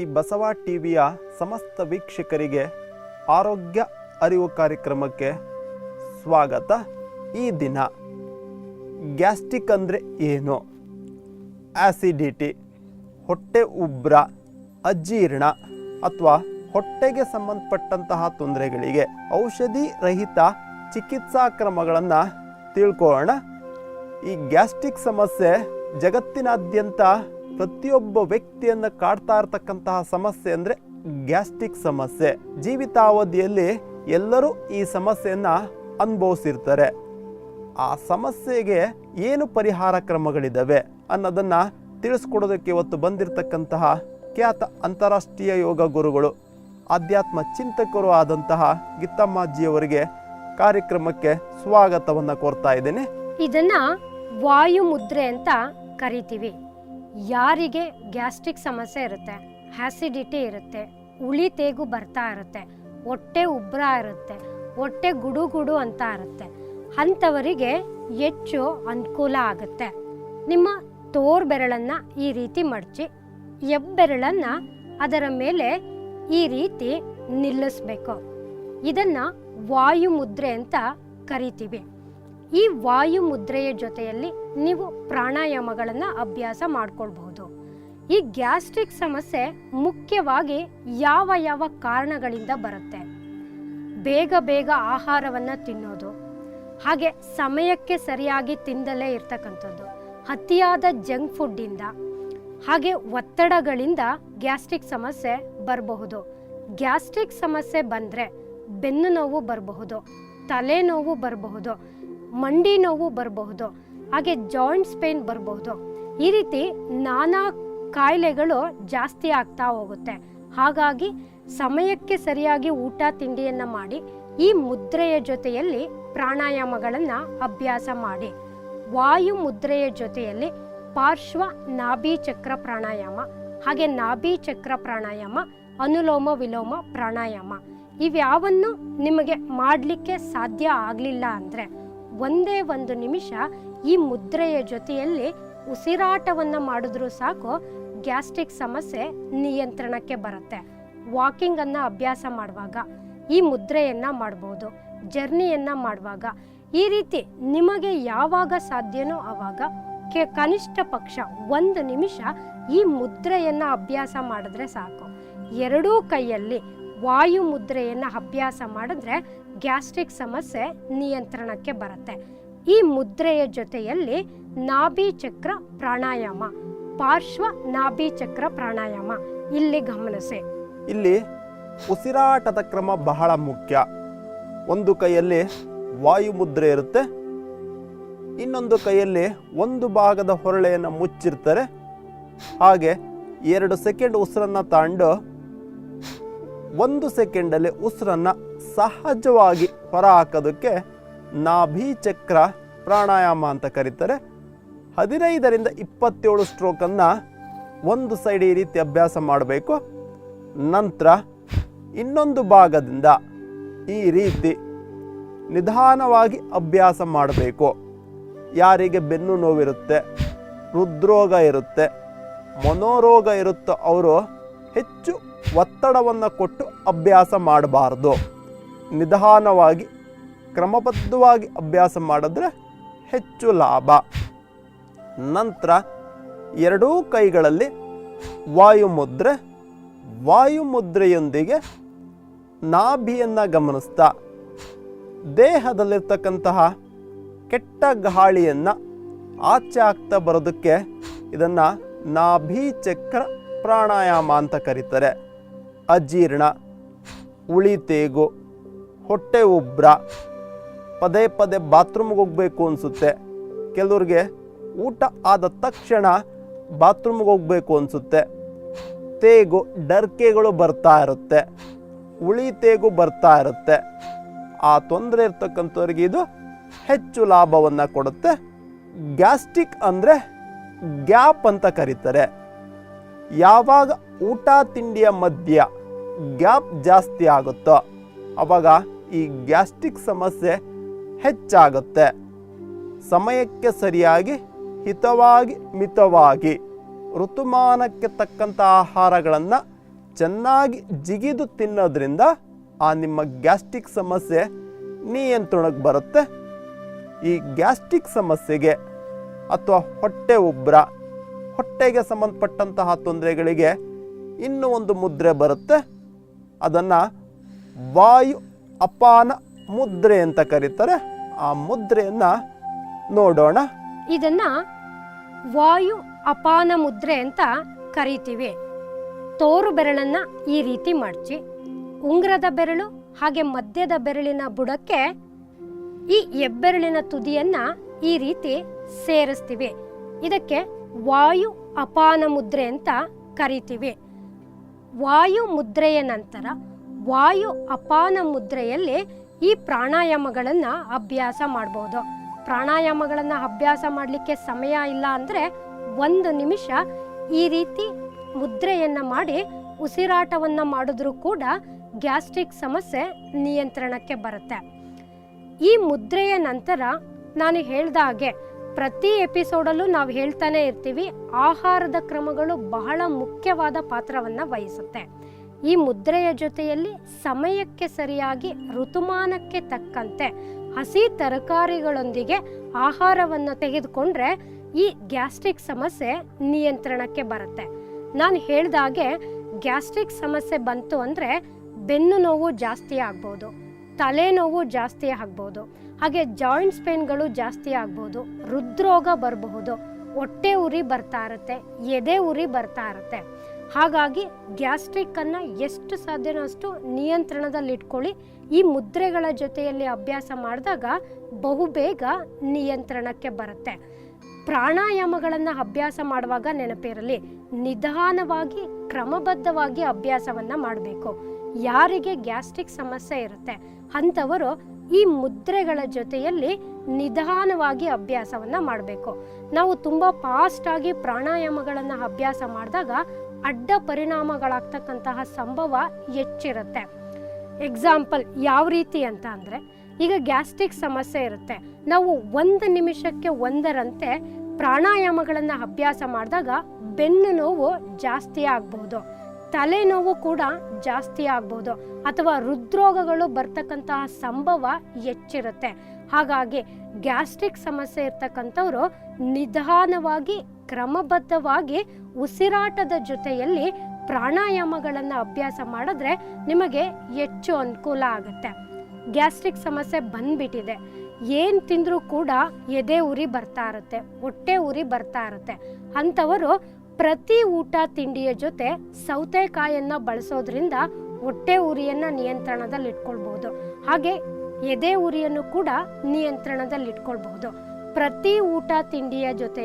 ಈ ಬಸವ ಟಿವಿಯ ಸಮಸ್ತ ವೀಕ್ಷಕರಿಗೆ ಆರೋಗ್ಯ ಅರಿವು ಕಾರ್ಯಕ್ರಮಕ್ಕೆ ಸ್ವಾಗತ. ಈ ದಿನ ಗ್ಯಾಸ್ಟ್ರಿಕ್ ಅಂದರೆ ಏನು? ಆ್ಯಸಿಡಿಟಿ ಹೊಟ್ಟೆ ಉಬ್ರ, ಅಜೀರ್ಣ ಅಥವಾ ಹೊಟ್ಟೆಗೆ ಸಂಬಂಧಪಟ್ಟಂತಹ ತೊಂದರೆಗಳಿಗೆ ಔಷಧಿ ರಹಿತ ಚಿಕಿತ್ಸಾ ಕ್ರಮಗಳನ್ನು ತಿಳ್ಕೊಳ್ಳೋಣ. ಈ ಗ್ಯಾಸ್ಟ್ರಿಕ್ ಸಮಸ್ಯೆ ಜಗತ್ತಿನಾದ್ಯಂತ ಪ್ರತಿಯೊಬ್ಬ ವ್ಯಕ್ತಿಯನ್ನು ಕಾಡ್ತಾ ಇರತಕ್ಕಂತಹ ಸಮಸ್ಯೆ ಅಂದರೆ ಗ್ಯಾಸ್ಟ್ರಿಕ್ ಸಮಸ್ಯೆ. ಜೀವಿತಾವಧಿಯಲ್ಲಿ ಎಲ್ಲರೂ ಈ ಸಮಸ್ಯೆಯನ್ನು ಅನುಭವಿಸಿರ್ತಾರೆ. ಆ ಸಮಸ್ಯೆಗೆ ಏನು ಪರಿಹಾರ ಕ್ರಮಗಳಿದ್ದಾವೆ ಅನ್ನೋದನ್ನು ತಿಳಿಸ್ಕೊಡೋದಕ್ಕೆ ಇವತ್ತು ಬಂದಿರತಕ್ಕಂತಹ ಖ್ಯಾತ ಅಂತಾರಾಷ್ಟ್ರೀಯ ಯೋಗ ಗುರುಗಳು, ಆಧ್ಯಾತ್ಮ ಚಿಂತಕರು ಆದಂತಹ ಗಿತ್ತಮ್ಮಾಜಿಯವರಿಗೆ ಕಾರ್ಯಕ್ರಮಕ್ಕೆ ಸ್ವಾಗತವನ್ನು ಕೋರ್ತಾ ಇದ್ದೇನೆ. ಇದನ್ನ ವಾಯು ಮುದ್ರೆ ಅಂತ ಕರಿತೀವಿ. ಯಾರಿಗೆ ಗ್ಯಾಸ್ಟ್ರಿಕ್ ಸಮಸ್ಯೆ ಇರುತ್ತೆ ಆ್ಯಸಿಡಿಟಿ ಇರುತ್ತೆ ಉಳಿ ತೇಗು ಬರ್ತಾ ಇರುತ್ತೆ, ಹೊಟ್ಟೆ ಉಬ್ಬರ ಇರುತ್ತೆ, ಹೊಟ್ಟೆ ಗುಡು ಗುಡು ಅಂತ ಇರುತ್ತೆ, ಅಂಥವರಿಗೆ ಹೆಚ್ಚು ಅನುಕೂಲ ಆಗುತ್ತೆ. ನಿಮ್ಮ ತೋರ್ ಬೆರಳನ್ನು ಈ ರೀತಿ ಮಡಚಿ, ಎಬ್ಬೆರಳನ್ನು ಅದರ ಮೇಲೆ ಈ ರೀತಿ ನಿಲ್ಲಿಸ್ಬೇಕು. ಇದನ್ನು ವಾಯು ಮುದ್ರೆ ಅಂತ ಕರಿತೀವಿ. ಈ ವಾಯು ಮುದ್ರೆಯ ಜೊತೆಯಲ್ಲಿ ನೀವು ಪ್ರಾಣಾಯಾಮಗಳನ್ನು ಅಭ್ಯಾಸ ಮಾಡಿಕೊಳ್ಬಹುದು. ಈ ಗ್ಯಾಸ್ಟ್ರಿಕ್ ಸಮಸ್ಯೆ ಮುಖ್ಯವಾಗಿ ಯಾವ ಯಾವ ಕಾರಣಗಳಿಂದ ಬರುತ್ತೆ? ಬೇಗ ಬೇಗ ಆಹಾರವನ್ನು ತಿನ್ನೋದು, ಹಾಗೆ ಸಮಯಕ್ಕೆ ಸರಿಯಾಗಿ ತಿಂದಲೇ ಇರ್ತಕ್ಕಂಥದ್ದು, ಅತಿಯಾದ ಜಂಕ್ ಫುಡ್ಡಿಂದ, ಹಾಗೆ ಒತ್ತಡಗಳಿಂದ ಗ್ಯಾಸ್ಟ್ರಿಕ್ ಸಮಸ್ಯೆ ಬರಬಹುದು. ಗ್ಯಾಸ್ಟ್ರಿಕ್ ಸಮಸ್ಯೆ ಬಂದರೆ ಬೆನ್ನು ನೋವು ಬರಬಹುದು, ತಲೆನೋವು ಬರಬಹುದು ಮಂಡಿ ನೋವು ಬರಬಹುದು, ಹಾಗೆ ಜಾಯಿಂಟ್ಸ್ ಪೇನ್ ಬರಬಹುದು. ಈ ರೀತಿ ನಾನಾ ಕಾಯಿಲೆಗಳು ಜಾಸ್ತಿ ಆಗ್ತಾ ಹೋಗುತ್ತೆ. ಹಾಗಾಗಿ ಸಮಯಕ್ಕೆ ಸರಿಯಾಗಿ ಊಟ, ತಿಂಡಿಯನ್ನು ಮಾಡಿ, ಈ ಮುದ್ರೆಯ ಜೊತೆಯಲ್ಲಿ ಪ್ರಾಣಾಯಾಮಗಳನ್ನು ಅಭ್ಯಾಸ ಮಾಡಿ. ವಾಯು ಮುದ್ರೆಯ ಜೊತೆಯಲ್ಲಿ ಪಾರ್ಶ್ವ ನಾಭಿ ಚಕ್ರ ಪ್ರಾಣಾಯಾಮ, ಹಾಗೆ ನಾಭಿ ಚಕ್ರ ಪ್ರಾಣಾಯಾಮ, ಅನುಲೋಮ ವಿಲೋಮ ಪ್ರಾಣಾಯಾಮ. ಇವ್ಯಾವನ್ನು ನಿಮಗೆ ಮಾಡಲಿಕ್ಕೆ ಸಾಧ್ಯ ಆಗಲಿಲ್ಲ ಅಂದರೆ ಒಂದೇ ಒಂದು ನಿಮಿಷ ಈ ಮುದ್ರೆಯ ಜೊತೆಯಲ್ಲಿ ಉಸಿರಾಟವನ್ನು ಮಾಡಿದ್ರೂ ಸಾಕು, ಗ್ಯಾಸ್ಟ್ರಿಕ್ ಸಮಸ್ಯೆ ನಿಯಂತ್ರಣಕ್ಕೆ ಬರುತ್ತೆ. ವಾಕಿಂಗನ್ನು ಅಭ್ಯಾಸ ಮಾಡುವಾಗ ಈ ಮುದ್ರೆಯನ್ನು ಮಾಡ್ಬೋದು, ಜರ್ನಿಯನ್ನು ಮಾಡುವಾಗ. ಈ ರೀತಿ ನಿಮಗೆ ಯಾವಾಗ ಸಾಧ್ಯನೋ ಆವಾಗ ಕೆ ಕನಿಷ್ಠ ಪಕ್ಷ ಒಂದು ನಿಮಿಷ ಈ ಮುದ್ರೆಯನ್ನು ಅಭ್ಯಾಸ ಮಾಡಿದ್ರೆ ಸಾಕು. ಎರಡೂ ಕೈಯಲ್ಲಿ ವಾಯು ಮುದ್ರೆಯನ್ನು ಅಭ್ಯಾಸ ಮಾಡಿದ್ರೆ ಗ್ಯಾಸ್ಟ್ರಿಕ್ ಸಮಸ್ಯೆ ನಿಯಂತ್ರಣಕ್ಕೆ ಬರುತ್ತೆ. ಈ ಮುದ್ರೆಯ ಜೊತೆಯಲ್ಲಿ ನಾಭಿ ಚಕ್ರ ಪ್ರಾಣಾಯಾಮ, ಪಾರ್ಶ್ವ ನಾಭಿ ಚಕ್ರ ಪ್ರಾಣಾಯಾಮ. ಇಲ್ಲಿ ಗಮನಿಸಿ. ಇಲ್ಲಿ ಉಸಿರಾಟದ ಕ್ರಮ ಬಹಳ ಮುಖ್ಯ. ಒಂದು ಕೈಯಲ್ಲಿ ವಾಯು ಮುದ್ರೆ ಇರುತ್ತೆ, ಇನ್ನೊಂದು ಕೈಯಲ್ಲಿ ಒಂದು ಭಾಗದ ಹೊರಳೆಯನ್ನು ಮುಚ್ಚಿರ್ತಾರೆ. ಹಾಗೆ ಎರಡು ಸೆಕೆಂಡ್ ಉಸಿರನ್ನು ತಾಂಡು ಒಂದು ಸೆಕೆಂಡಲ್ಲಿ ಉಸಿರನ್ನು ಸಹಜವಾಗಿ ಹೊರ ಹಾಕೋದಕ್ಕೆ ನಾಭಿ ಚಕ್ರ ಪ್ರಾಣಾಯಾಮ ಅಂತ ಕರೀತಾರೆ. ಹದಿನೈದರಿಂದ ಇಪ್ಪತ್ತೇಳು ಸ್ಟ್ರೋಕನ್ನು ಒಂದು ಸೈಡ್ ಈ ರೀತಿ ಅಭ್ಯಾಸ ಮಾಡಬೇಕು. ನಂತರ ಇನ್ನೊಂದು ಭಾಗದಿಂದ ಈ ರೀತಿ ನಿಧಾನವಾಗಿ ಅಭ್ಯಾಸ ಮಾಡಬೇಕು. ಯಾರಿಗೆ ಬೆನ್ನು ನೋವಿರುತ್ತೆ, ಹೃದ್ರೋಗ ಇರುತ್ತೆ, ಮನೋರೋಗ ಇರುತ್ತೋ ಅವರು ಹೆಚ್ಚು ಒತ್ತಡವನ್ನು ಕೊಟ್ಟು ಅಭ್ಯಾಸ ಮಾಡಬಾರ್ದು. ನಿಧಾನವಾಗಿ, ಕ್ರಮಬದ್ಧವಾಗಿ ಅಭ್ಯಾಸ ಮಾಡಿದ್ರೆ ಹೆಚ್ಚು ಲಾಭ. ನಂತರ ಎರಡೂ ಕೈಗಳಲ್ಲಿ ವಾಯುಮುದ್ರೆ ಮುದ್ರೆ ವಾಯು ಮುದ್ರೆಯೊಂದಿಗೆ ನಾಭಿಯನ್ನು ಗಮನಿಸ್ತಾ. ದೇಹದಲ್ಲಿರ್ತಕ್ಕಂತಹ ಕೆಟ್ಟ ಗಾಳಿಯನ್ನು ಆಚೆ ಆಗ್ತಾ ಬರೋದಕ್ಕೆ ಇದನ್ನು ನಾಭಿ ಚಕ್ರ ಪ್ರಾಣಾಯಾಮ ಅಂತ ಕರೀತಾರೆ. ಅಜೀರ್ಣ ಉಳಿತೇಗು ಹೊಟ್ಟೆ ಉಬ್ರ. ಪದೇ ಪದೇ ಬಾತ್ರೂಮ್ಗೆ ಹೋಗಬೇಕು ಅನಿಸುತ್ತೆ. ಕೆಲವ್ರಿಗೆ ಊಟ ಆದ ತಕ್ಷಣ ಬಾತ್ರೂಮ್ಗೆ ಹೋಗಬೇಕು ಅನಿಸುತ್ತೆ. ತೇಗು ಡರ್ಕೆಗಳು ಬರ್ತಾ ಇರುತ್ತೆ. ಉಳಿ ತೇಗು ಬರ್ತಾ ಇರುತ್ತೆ. ಆ ತೊಂದರೆ ಇರ್ತಕ್ಕಂಥವ್ರಿಗೆ ಇದು ಹೆಚ್ಚು ಲಾಭವನ್ನು ಕೊಡುತ್ತೆ. ಗ್ಯಾಸ್ಟ್ರಿಕ್ ಅಂದರೆ ಗ್ಯಾಪ್ ಅಂತ ಕರೀತಾರೆ. ಯಾವಾಗ ಊಟ ತಿಂಡಿಯ ಮಧ್ಯ ಗ್ಯಾಪ್ ಜಾಸ್ತಿ ಆಗುತ್ತೋ, ಅವಾಗ ಈ ಗ್ಯಾಸ್ಟ್ರಿಕ್ ಸಮಸ್ಯೆ ಹೆಚ್ಚಾಗುತ್ತೆ. ಸಮಯಕ್ಕೆ ಸರಿಯಾಗಿ, ಹಿತವಾಗಿ, ಮಿತವಾಗಿ, ಋತುಮಾನಕ್ಕೆ ತಕ್ಕಂಥ ಆಹಾರಗಳನ್ನು ಚೆನ್ನಾಗಿ ಜಿಗಿದು ತಿನ್ನೋದ್ರಿಂದ ಆ ನಿಮ್ಮ ಗ್ಯಾಸ್ಟ್ರಿಕ್ ಸಮಸ್ಯೆ ನಿಯಂತ್ರಣಕ್ಕೆ ಬರುತ್ತೆ. ಈ ಗ್ಯಾಸ್ಟ್ರಿಕ್ ಸಮಸ್ಯೆಗೆ ಅಥವಾ ಹೊಟ್ಟೆ ಉಬ್ಬರ ಹೊಟ್ಟೆಗೆ ಸಂಬಂಧಪಟ್ಟಂತಹ ತೊಂದರೆಗಳಿಗೆ ಇನ್ನೂ ಒಂದು ಮುದ್ರೆ ಬರುತ್ತೆ. ಅದನ್ನು ವಾಯು ಅಪಾನ ಮುದ್ರೆ ಅಂತ ಕರೀತಾರೆ. ಆ ಮುದ್ರೆಯನ್ನ ನೋಡೋಣ. ಇದನ್ನ ವಾಯು ಅಪಾನ ಮುದ್ರೆ ಅಂತ ಕರಿತೀವಿ. ತೋರು ಬೆರಳನ್ನ ಈ ರೀತಿ ಮಡಚಿ ಉಂಗ್ರದ ಬೆರಳು ಹಾಗೆ ಮಧ್ಯದ ಬೆರಳಿನ ಬುಡಕ್ಕೆ ಈ ಹೆಬ್ಬೆರಳಿನ ತುದಿಯನ್ನ ಈ ರೀತಿ ಸೇರಿಸ್ತೀವಿ. ಇದಕ್ಕೆ ವಾಯು ಅಪಾನ ಮುದ್ರೆ ಅಂತ ಕರಿತೀವಿ. ವಾಯು ಮುದ್ರೆಯ ನಂತರ ವಾಯು ಅಪಾನ ಮುದ್ರೆಯಲ್ಲಿ ಈ ಪ್ರಾಣಾಯಾಮಗಳನ್ನು ಅಭ್ಯಾಸ ಮಾಡ್ಬೋದು. ಪ್ರಾಣಾಯಾಮಗಳನ್ನು ಅಭ್ಯಾಸ ಮಾಡಲಿಕ್ಕೆ ಸಮಯ ಇಲ್ಲ ಅಂದರೆ ಒಂದು ನಿಮಿಷ ಈ ರೀತಿ ಮುದ್ರೆಯನ್ನು ಮಾಡಿ ಉಸಿರಾಟವನ್ನು ಮಾಡಿದ್ರೂ ಕೂಡ ಗ್ಯಾಸ್ಟ್ರಿಕ್ ಸಮಸ್ಯೆ ನಿಯಂತ್ರಣಕ್ಕೆ ಬರುತ್ತೆ. ಈ ಮುದ್ರೆಯ ನಂತರ ನಾನು ಹೇಳ್ದ ಹಾಗೆ ಪ್ರತಿ ಎಪಿಸೋಡಲ್ಲೂ ನಾವು ಹೇಳ್ತಾನೆ ಇರ್ತೀವಿ, ಆಹಾರದ ಕ್ರಮಗಳು ಬಹಳ ಮುಖ್ಯವಾದ ಪಾತ್ರವನ್ನು ವಹಿಸುತ್ತೆ. ಈ ಮುದ್ರೆಯ ಜೊತೆಯಲ್ಲಿ ಸಮಯಕ್ಕೆ ಸರಿಯಾಗಿ, ಋತುಮಾನಕ್ಕೆ ತಕ್ಕಂತೆ ಹಸಿ ತರಕಾರಿಗಳೊಂದಿಗೆ ಆಹಾರವನ್ನು ತೆಗೆದುಕೊಂಡ್ರೆ ಈ ಗ್ಯಾಸ್ಟ್ರಿಕ್ ಸಮಸ್ಯೆ ನಿಯಂತ್ರಣಕ್ಕೆ ಬರುತ್ತೆ. ನಾನು ಹೇಳ್ದಾಗೆ ಗ್ಯಾಸ್ಟ್ರಿಕ್ ಸಮಸ್ಯೆ ಬಂತು ಅಂದರೆ ಬೆನ್ನು ನೋವು ಜಾಸ್ತಿ ಆಗ್ಬೋದು ತಲೆನೋವು ಜಾಸ್ತಿ ಆಗ್ಬೋದು. ಹಾಗೆ ಜಾಯಿಂಟ್ಸ್ ಪೇನ್ಗಳು ಜಾಸ್ತಿ ಆಗ್ಬೋದು, ಹೃದ್ರೋಗ ಬರಬಹುದು, ಹೊಟ್ಟೆ ಉರಿ ಬರ್ತಾ ಇರುತ್ತೆ, ಎದೆ ಉರಿ ಬರ್ತಾ ಇರುತ್ತೆ. ಹಾಗಾಗಿ ಗ್ಯಾಸ್ಟ್ರಿಕ್ಕನ್ನು ಎಷ್ಟು ಸಾಧ್ಯನೋ ಅಷ್ಟು ನಿಯಂತ್ರಣದಲ್ಲಿಟ್ಕೊಳ್ಳಿ ಈ ಮುದ್ರೆಗಳ ಜೊತೆಯಲ್ಲಿ ಅಭ್ಯಾಸ ಮಾಡಿದಾಗ ಬಹುಬೇಗ ನಿಯಂತ್ರಣಕ್ಕೆ ಬರುತ್ತೆ. ಪ್ರಾಣಾಯಾಮಗಳನ್ನು ಅಭ್ಯಾಸ ಮಾಡುವಾಗ ನೆನಪಿರಲಿ, ನಿಧಾನವಾಗಿ, ಕ್ರಮಬದ್ಧವಾಗಿ ಅಭ್ಯಾಸವನ್ನು ಮಾಡಬೇಕು. ಯಾರಿಗೆ ಗ್ಯಾಸ್ಟ್ರಿಕ್ ಸಮಸ್ಯೆ ಇರುತ್ತೆ, ಅಂಥವರು ಈ ಮುದ್ರೆಗಳ ಜೊತೆಯಲ್ಲಿ ನಿಧಾನವಾಗಿ ಅಭ್ಯಾಸವನ್ನು ಮಾಡಬೇಕು. ನಾವು ತುಂಬ ಫಾಸ್ಟಾಗಿ ಪ್ರಾಣಾಯಾಮಗಳನ್ನು ಅಭ್ಯಾಸ ಮಾಡಿದಾಗ ಅಡ್ಡ ಪರಿಣಾಮಗಳಾಗ್ತಕ್ಕಂತಹ ಸಂಭವ ಹೆಚ್ಚಿರುತ್ತೆ. ಎಕ್ಸಾಂಪಲ್ ಯಾವ ರೀತಿ ಅಂತ ಅಂದರೆ, ಈಗ ಗ್ಯಾಸ್ಟ್ರಿಕ್ ಸಮಸ್ಯೆ ಇರುತ್ತೆ. ನಾವು ಒಂದು ನಿಮಿಷಕ್ಕೆ ಒಂದರಂತೆ ಪ್ರಾಣಾಯಾಮಗಳನ್ನು ಅಭ್ಯಾಸ ಮಾಡಿದಾಗ ಬೆನ್ನು ನೋವು ಜಾಸ್ತಿ ಆಗ್ಬೋದು. ತಲೆನೋವು ಕೂಡ ಜಾಸ್ತಿ ಆಗ್ಬೋದು ಅಥವಾ ಹೃದ್ರೋಗಗಳು ಬರ್ತಕ್ಕಂತಹ ಸಂಭವ ಹೆಚ್ಚಿರುತ್ತೆ. ಹಾಗಾಗಿ ಗ್ಯಾಸ್ಟ್ರಿಕ್ ಸಮಸ್ಯೆ ಇರ್ತಕ್ಕಂಥವ್ರು ನಿಧಾನವಾಗಿ, ಕ್ರಮಬದ್ಧವಾಗಿ ಉಸಿರಾಟದ ಜೊತೆಯಲ್ಲಿ ಪ್ರಾಣಾಯಾಮಗಳನ್ನು ಅಭ್ಯಾಸ ಮಾಡಿದ್ರೆ ನಿಮಗೆ ಹೆಚ್ಚು ಅನುಕೂಲ ಆಗುತ್ತೆ. ಗ್ಯಾಸ್ಟ್ರಿಕ್ ಸಮಸ್ಯೆ ಬಂದ್ಬಿಟ್ಟಿದೆ. ಏನು ತಿಂದರೂ ಕೂಡ ಎದೆ ಉರಿ ಬರ್ತಾ ಇರುತ್ತೆ, ಹೊಟ್ಟೆ ಉರಿ ಬರ್ತಾ ಇರುತ್ತೆ. ಅಂಥವರು ಪ್ರತಿ ಊಟ ತಿಂಡಿಯ ಜೊತೆ ಸೌತೆಕಾಯನ್ನು ಬಳಸೋದ್ರಿಂದ ಹೊಟ್ಟೆ ಉರಿಯನ್ನು ನಿಯಂತ್ರಣದಲ್ಲಿ ಇಟ್ಕೊಳ್ಬಹುದು ಹಾಗೆ ಎದೆ ಉರಿಯನ್ನು ಕೂಡ ನಿಯಂತ್ರಣದಲ್ಲಿ ಇಟ್ಕೊಳ್ಬಹುದು ಪ್ರತಿ ಊಟ ತಿಂಡಿಯ ಜೊತೆ,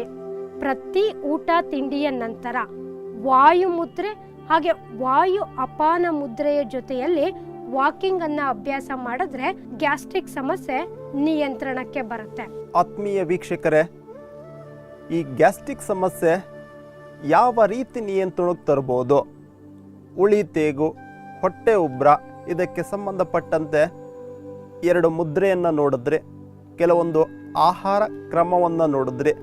ಪ್ರತಿ ಊಟ ತಿಂಡಿಯ ನಂತರ ವಾಯು ಮುದ್ರೆ ಹಾಗೆ ವಾಯು ಅಪಾನ ಮುದ್ರೆಯ ಜೊತೆಯಲ್ಲಿ ವಾಕಿಂಗ್ ಅನ್ನ ಅಭ್ಯಾಸ ಮಾಡಿದ್ರೆ ಗ್ಯಾಸ್ಟ್ರಿಕ್ ಸಮಸ್ಯೆ ನಿಯಂತ್ರಣಕ್ಕೆ ಬರುತ್ತೆ. ಆತ್ಮೀಯ ವೀಕ್ಷಕರೇ, ಈ ಗ್ಯಾಸ್ಟ್ರಿಕ್ ಸಮಸ್ಯೆ ಯಾವ ರೀತಿ ನಿಯಂತ್ರಣಕ್ಕೆ ತರ್ಬೋದು? ಉಳಿ ತೇಗು, ಹೊಟ್ಟೆ ಉಬ್ರ, ಇದಕ್ಕೆ ಸಂಬಂಧಪಟ್ಟಂತೆ ಎರಡು ಮುದ್ರೆಯನ್ನು ನೋಡಿದ್ರೆ. ಕೆಲವೊಂದು ಆಹಾರ ಕ್ರಮವನ್ನು ನೋಡಿದ್ರೆ.